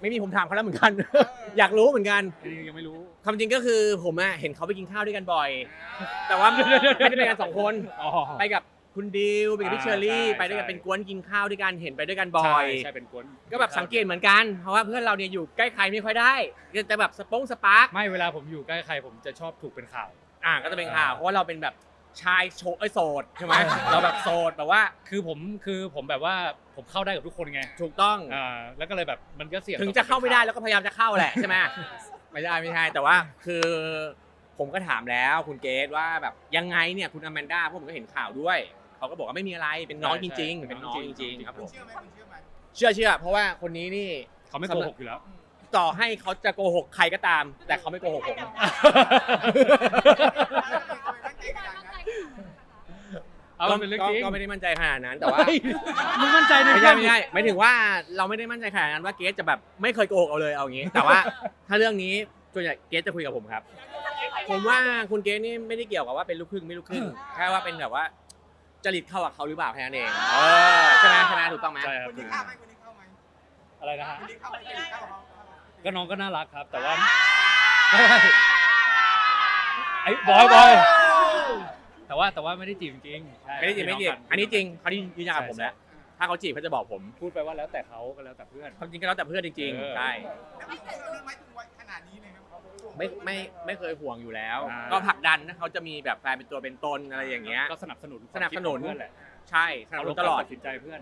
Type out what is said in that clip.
ไม่มีผมถามเขาแล้วเหมือนกัน อยากรู้เหมือนกันยังไม่รู้ความจริงก็คือผมอะเห็นเขาไปกินข้าวด้วยกันบ่อย แต่ว่าไม่ได้ไปกันสองคนอ๋อ ไปกับคุณดิวไปกับพี่เชอรี่ใช่ ไปด้วยกันใช่เป็นกวนกินข้าวด้วยกันเห็นไปด้วยกันบ่อย ใช่ใช่เป็นกวนก็แบบสังเกตเหมือนกันเพราะว่าเพื่อนเราเนี่ยอยู่ใกล้ใครไม่ค่อยได้แต่แบบสปงสปาร์กไม่เวลาผมอยู่ใกล้ใครผมจะชอบถูกเป็นข่าว อ่าก็จะเป็นข่าวเพราะว่าเราเป็นแบบ ชายโชเอ้ยโสดใช่ไหมเราแบบโสดแบบว่าคือผมคือผมแบบว่าผมเข้าได้กับทุกคนไงถูกต้อง อ่าแล้วก็เลยแบบมันก็เสี่ยงถึงจะเข้าไม่ได้แล้วก็พยายามจะเข้าแหละใช่ไหมไม่ได้ไม่ใช่แต่ว่าคือผมก็ถามแล้วคุณเกดว่าแบบยังไงเนี่ยคุณอแมนด้าพวกผมก็เห็นข่าวด้วยเขาก็บอกว่าไม่มีอะไรเป็นน้องจริง ๆ เป็นน้องจริงๆครับผมเชื่อไหมคุณเชื่อไหมเชื่อเชื่อเพราะว่าคนนี้นี่เขาไม่โกหกอยู่แล้ว ต่อให้เขาจะโกหกใครก็ตาม แต่เขาไม่โกหกผม เอามันเป็นเรื่องจริงก็ไม่ได้มั่นใจขนาดนั้นแต่ว่าเฮ้ยมึงมั่นใจในไม่เรื่ใช่องไม่ใช่หมายถึงว่าเราไม่ได้มั่นใจขนาดนั้นว่าเกสจะแบบไม่เคยโกหกเอาเลยเอาอย่างนี้ แต่ว่าถ้าเรื่องนี้ส่วนใหญ่เกสจะคุยกับผมครับ ผมว่าคุณเกสนี่ไม่ได้เกี่ยวกับว่าเป็นลูกครึ่งไม่ลูกครึ่งแค่ว่าเป็นแบบว่าจริตเข้ากับเขาหรือเปล่าแค่นั้นเองเออใช่ไหมใช่ไหมถูกต้องไหมใช่ครับ คนนี้เข้าไหมคนนี้เข้าไหมอะไรนะฮะ คนนี้เข้าไหมคนนี้เข้าเขา ก็น้องก็น่ารักครับ แต่ว่าไอ้บอยบอย แต่ว่าแต่ว่าไม่ได้จีบจริงๆใช่ไม่ได้จริงไม่จริงพี่กัอันนี้จริงเขาที่ยืนยันกับผมแล้วถ้าเขาจีบเขาจะบอกผมพูดไปว่าแล้วแต่เขาก็แล้วแต่เพื่อนความจริงก็แล้วแต่เพื่อนจริงเออๆใช่แล้วไม่เคยเรื่องไม่ถึงวัยขนาดนี้เลยครับไม่ไม่ไม่เคยห่วงอยู่แล้วอ่าก็ผลักดันถ้าเขาจะมีแบบแฟนเป็นตัวเป็นตนอะไรอย่างเงี้ยก็สนับสนุนสนับสนุนความคิดของเพื่อนแหละใช่สนับเอาสลนุงนตลอดตัดสินใจเพื่อน